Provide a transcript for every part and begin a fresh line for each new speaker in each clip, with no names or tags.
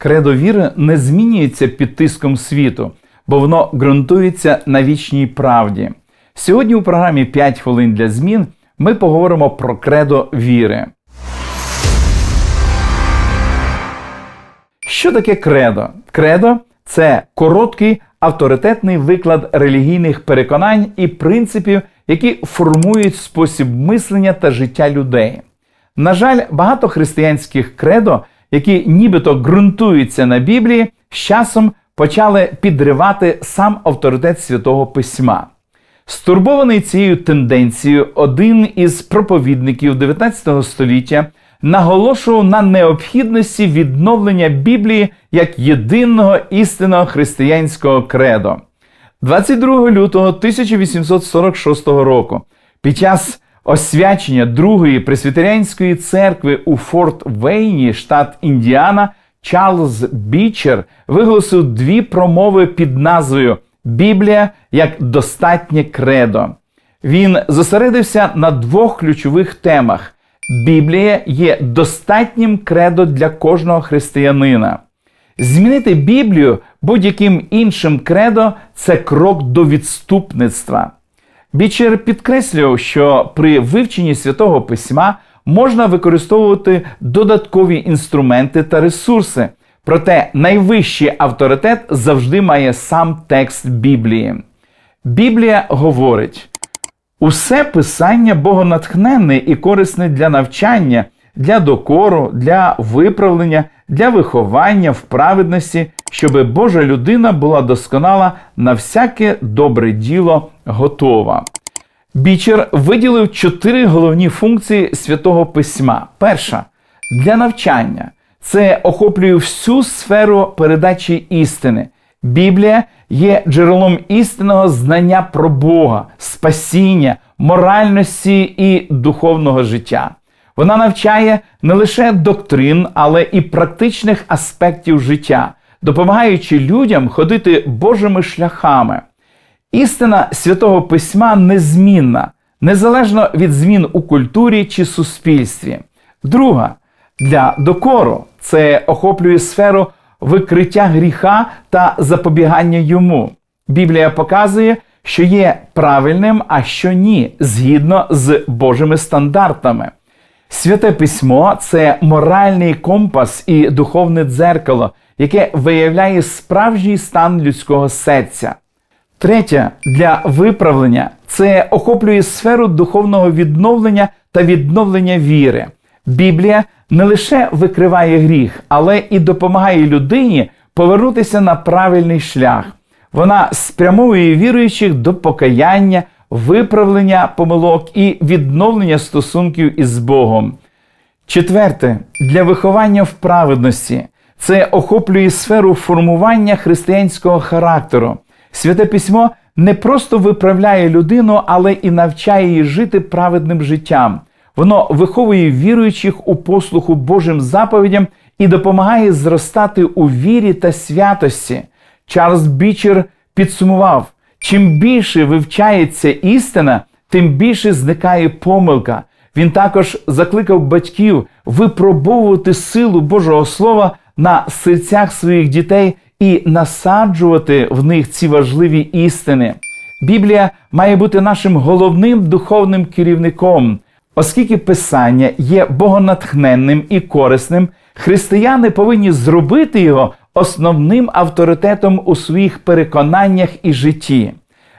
Кредо віри не змінюється під тиском світу, бо воно ґрунтується на вічній правді. Сьогодні у програмі «5 хвилин для змін ми поговоримо про кредо віри. Що таке кредо? Кредо це короткий авторитетний виклад релігійних переконань і принципів, які формують спосіб мислення та життя людей. На жаль, багато християнських кредо, які нібито ґрунтуються на Біблії, з часом почали підривати сам авторитет святого письма. Стурбований цією тенденцією, один із проповідників 19 століття наголошував на необхідності відновлення Біблії як єдиного істинного християнського кредо. 22 лютого 1846 року під час освячення Другої пресвітеріанської церкви у Форт Вейні, штат Індіана, Чарльз Бічер виголосив дві промови під назвою Біблія як достатнє кредо. Він зосередився на двох ключових темах. Біблія є достатнім кредо для кожного християнина. Змінити Біблію будь-яким іншим кредо це крок до відступництва. Бічер підкреслював, що при вивченні святого письма можна використовувати додаткові інструменти та ресурси, проте найвищий авторитет завжди має сам текст Біблії. Біблія говорить: усе писання богонатхненне і корисне для навчання, для докору, для виправлення, для виховання в праведності, щоб Божа людина була досконала на всяке добре діло готова. Бічер виділив чотири головні функції святого письма. Перша для навчання. Це охоплює всю сферу передачі істини. Біблія є джерелом істинного знання про Бога, спасіння, моральності і духовного життя. Вона навчає не лише доктрин, але і практичних аспектів життя, допомагаючи людям ходити Божими шляхами. Істина святого письма незмінна, незалежно від змін у культурі чи суспільстві. Друга для докору це охоплює сферу викриття гріха та запобігання йому. Біблія показує, що є правильним, а що ні, згідно з Божими стандартами. Святе письмо це моральний компас і духовне дзеркало, яке виявляє справжній стан людського серця. Третє для виправлення це охоплює сферу духовного відновлення та відновлення віри. Біблія не лише викриває гріх, але і допомагає людині повернутися на правильний шлях. Вона спрямовує віруючих до покаяння, виправлення помилок і відновлення стосунків із Богом. Четверте для виховання в праведності це охоплює сферу формування християнського характеру. Святе письмо не просто виправляє людину, але і навчає її жити праведним життям. Воно виховує віруючих у послуху Божим заповідям і допомагає зростати у вірі та святості. Чарльз Бічер підсумував: чим більше вивчається істина, тим більше зникає помилка. Він також закликав батьків випробовувати силу Божого Слова на серцях своїх дітей і насаджувати в них ці важливі істини. Біблія має бути нашим головним духовним керівником. Оскільки Писання є богонатхненним і корисним, християни повинні зробити його основним авторитетом у своїх переконаннях і житті.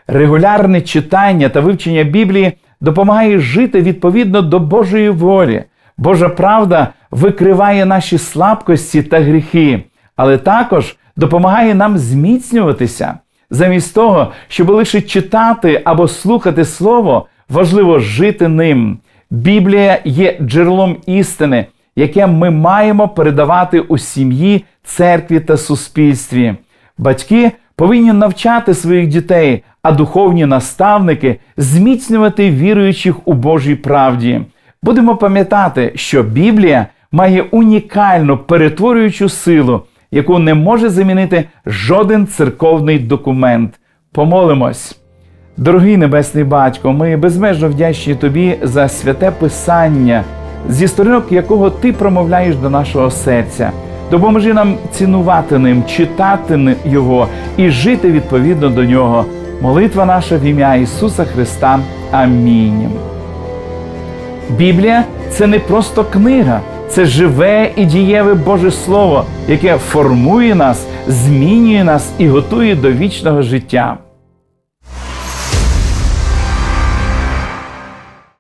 Регулярне читання та вивчення Біблії допомагає жити відповідно до Божої волі. Божа правда викриває наші слабкості та гріхи, але також допомагає нам зміцнюватися. Замість того, щоб лише читати або слухати Слово, важливо жити ним. Біблія є джерелом істини, яке ми маємо передавати у сім'ї, церкві та суспільстві. Батьки повинні навчати своїх дітей, а духовні наставники зміцнювати віруючих у Божій правді. Будемо пам'ятати, що Біблія має унікальну перетворюючу силу, яку не може замінити жоден церковний документ. Помолимось. Дорогий Небесний Батько, ми безмежно вдячні Тобі за святе Писання, зі сторінок якого Ти промовляєш до нашого серця. Допоможи нам цінувати ним, читати його і жити відповідно до нього. Молитва наша в ім'я Ісуса Христа. Амінь. Біблія це не просто книга, це живе і дієве Боже Слово, яке формує нас, змінює нас і готує до вічного життя.